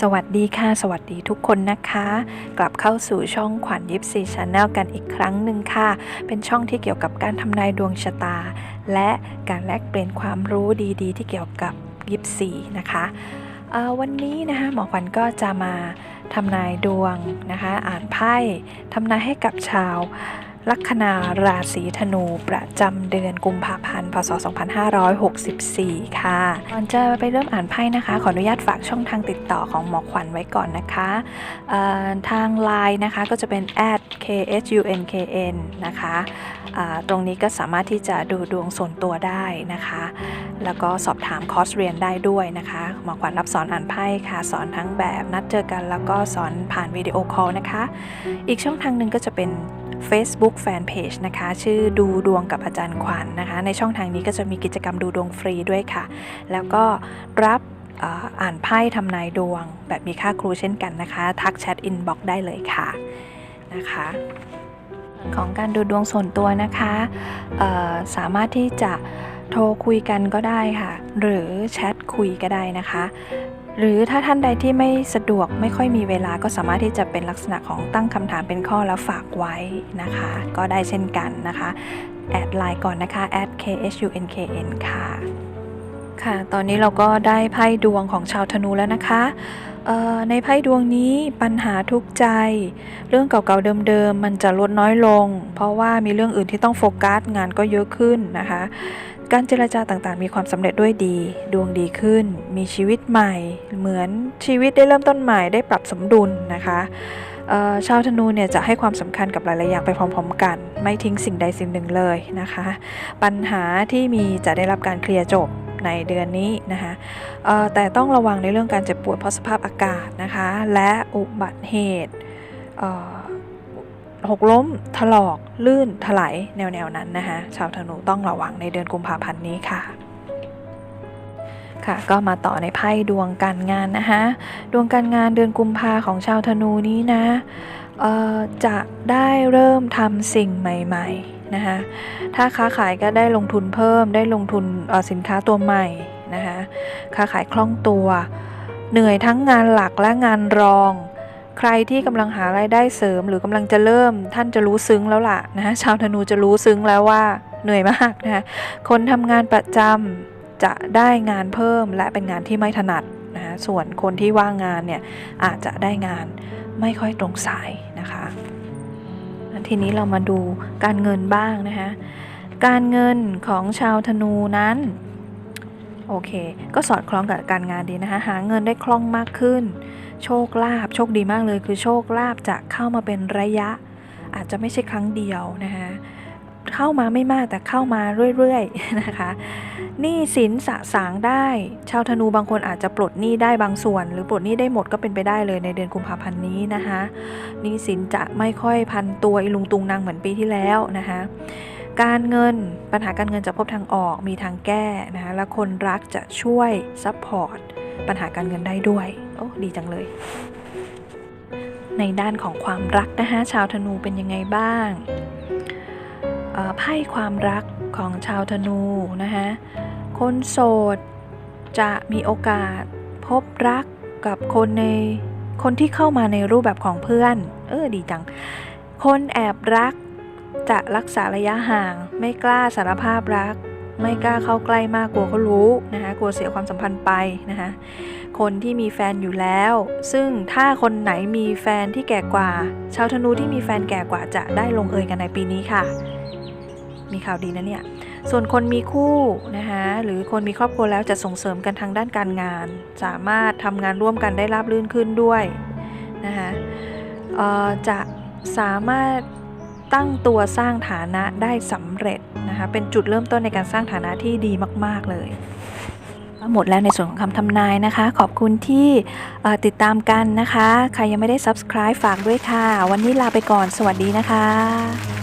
สวัสดีค่ะ สวัสดีทุกคนนะคะ กลับเข้าสู่ช่องขวัญยิปซีชาแนลกันอีกครั้งหนึ่งค่ะ เป็นช่องที่เกี่ยวกับการทำนายดวงชะตา และการแลกเปลี่ยนความรู้ดีๆ ที่เกี่ยวกับยิปซีนะคะวันนี้นะคะหมอขวัญก็จะมาทำนายดวงนะคะ อ่านไพ่ทำนายให้กับชาว ลัคนาราศีธนูประจำเดือนกุมภาพันธ์ พศ 2564 ค่ะ ก่อนจะไปเริ่มอ่านไพ่นะคะ ขออนุญาตฝากช่องทางติดต่อของหมอขวัญไว้ก่อนนะคะ ทาง Line นะคะก็จะเป็น @ksunkn นะคะตรงนี้ก็สามารถที่จะดูดวงส่วนตัวได้นะคะ แล้วก็สอบถามคอร์สเรียนได้ด้วยนะคะ หมอขวัญรับสอนอ่านไพ่ค่ะ สอนทั้งแบบนัดเจอกันแล้วก็สอนผ่านวิดีโอคอลนะคะ อีกช่องทางหนึ่งก็จะเป็น Facebook Fanpage นะคะ ชื่อดูดวงกับอาจารย์ขวัญนนะคะ ในช่องทางนี้ก็จะมีกิจกรรมดูดวงฟรีด้วยค่ะ แล้วก็รับอ่านไพ่ทำนายดวง แบบมีค่าครูเช่นกันนะคะ ทักแชทอินบ็อกได้เลยค่ะนะคะของการดูดวงส่วนตัวนะคะสามารถที่จะโทรคุยกันก็ได้ค่ะ หรือแชทคุยก็ได้นะคะ หรือถ้าท่านใดที่ไม่สะดวกไม่ค่อยมีเวลาก็สามารถที่จะเป็นลักษณะของตั้งคำถามเป็นข้อแล้วฝากไว้นะคะ ก็ได้เช่นกันนะคะ แอดไลน์ก่อนนะคะ khunkn ค่ะ ค่ะ ตอนนี้เราก็ได้ไพ่ดวงของชาวธนูแล้วนะคะ ในไพ่ดวงนี้ปัญหาทุกใจ เรื่องเก่าๆเดิมๆมันจะลดน้อยลง เพราะว่ามีเรื่องอื่นที่ต้องโฟกัสงานก็เยอะขึ้นนะคะ การเจรจาต่างๆ มีความสำเร็จด้วยดี ดวงดีขึ้น มีชีวิตใหม่ เหมือนชีวิตได้เริ่มต้นใหม่ได้ปรับสมดุลนะคะชาวธนูเนี่ยจะให้ความสำคัญกับหลาย ๆ อย่างไปพร้อม ๆ กัน ไม่ทิ้งสิ่งใดสิ่งหนึ่งเลยนะคะ ปัญหาที่มีจะได้รับการเคลียร์จบ ในเดือนนี้นะคะแต่ต้องระวังในเรื่องการเจ็บปวดเพราะสภาพอากาศนะคะและอุบัติเหตุหกล้มถลอกลื่นถลายแนวๆนั้นนะคะชาวธนูต้องระวังในเดือนกุมภาพันธ์นี้ค่ะค่ะก็มาต่อในไพ่ดวงการงานนะคะดวงการงานเดือนกุมภาของชาวธนูนี้นะจะได้เริ่มทำสิ่งใหม่ ๆ นะคะ ถ้าค้าขายก็ได้ลงทุนเพิ่ม ได้ลงทุนสินค้าตัวใหม่นะคะ ค้าขายคล่องตัว เหนื่อยทั้งงานหลักและงานรอง ใครที่กำลังหารายได้เสริม หรือกำลังจะเริ่มท่านจะรู้ซึ้งแล้วล่ะนะชาวธนูจะรู้ซึ้งแล้วว่าเหนื่อยมากนะคะคนทำงานประจำจะได้งานเพิ่มและเป็นงานที่ไม่ถนัดนะะส่วนคนที่ว่างงานเนี่ยอาจจะได้งานไม่ค่อยตรงสายนะคะ ทีนี้เรามาดูการเงินบ้างนะคะ การเงินของชาวธนูนั้น โอเค ก็สอดคล้องกับการงานดีนะคะ หาเงินได้คล่องมากขึ้น โชคลาภโชคดีมากเลย คือโชคลาภจะเข้ามาเป็นระยะ อาจจะไม่ใช่ครั้งเดียวนะคะ เข้ามาไม่มากแต่เข้ามาเรื่อยๆนะคะหนี้สินสะสางได้ ชาวธนูบางคนอาจจะปลดหนี้ได้บางส่วน หรือปลดหนี้ได้หมดก็เป็นไปได้เลยในเดือนกุมภาพันธ์นี้นะคะหนี้สินจะไม่ค่อยพันตัวอีลุงตุงนางเหมือนปีที่แล้วนะคะการเงินปัญหาการเงินจะพบทางออกมีทางแก้นะคะและคนรักจะช่วยซัพพอร์ตปัญหาการเงินได้ด้วย โอ้ดีจังเลย ในด้านของความรักนะคะชาวธนูเป็นยังไงบ้าง ไพ่ความรักของชาวธนูนะคะคนโสดจะมีโอกาสพบรักกับคนในคนที่เข้ามาในรูปแบบของเพื่อน เออดีจัง คนแอบรักจะรักษาระยะห่าง ไม่กล้าสารภาพรัก ไม่กล้าเข้าใกล้มากกลัวเขารู้นะคะกลัวเสียความสัมพันธ์ไปนะคะคนที่มีแฟนอยู่แล้ว ซึ่งถ้าคนไหนมีแฟนที่แก่กว่า ชาวธนูที่มีแฟนแก่กว่าจะได้ลงเอยกันในปีนี้ค่ะ มีข่าวดีนะเนี่ย ส่วนคนมีคู่นะคะหรือคนมีครอบครัวแล้วจะส่งเสริมกันทางด้านการงาน สามารถทำงานร่วมกันได้ราบรื่นขึ้นด้วยนะคะจะสามารถตั้งตัวสร้างฐานะได้สำเร็จนะคะเป็นจุดเริ่มต้นในการสร้างฐานะที่ดีมาก ๆ เลยหมดแล้วในส่วนของคำทำนายนะคะ ขอบคุณที่ติดตามกันนะคะ ใครยังไม่ได้ subscribe ฝากด้วยค่ะ วันนี้ลาไปก่อนสวัสดีนะคะ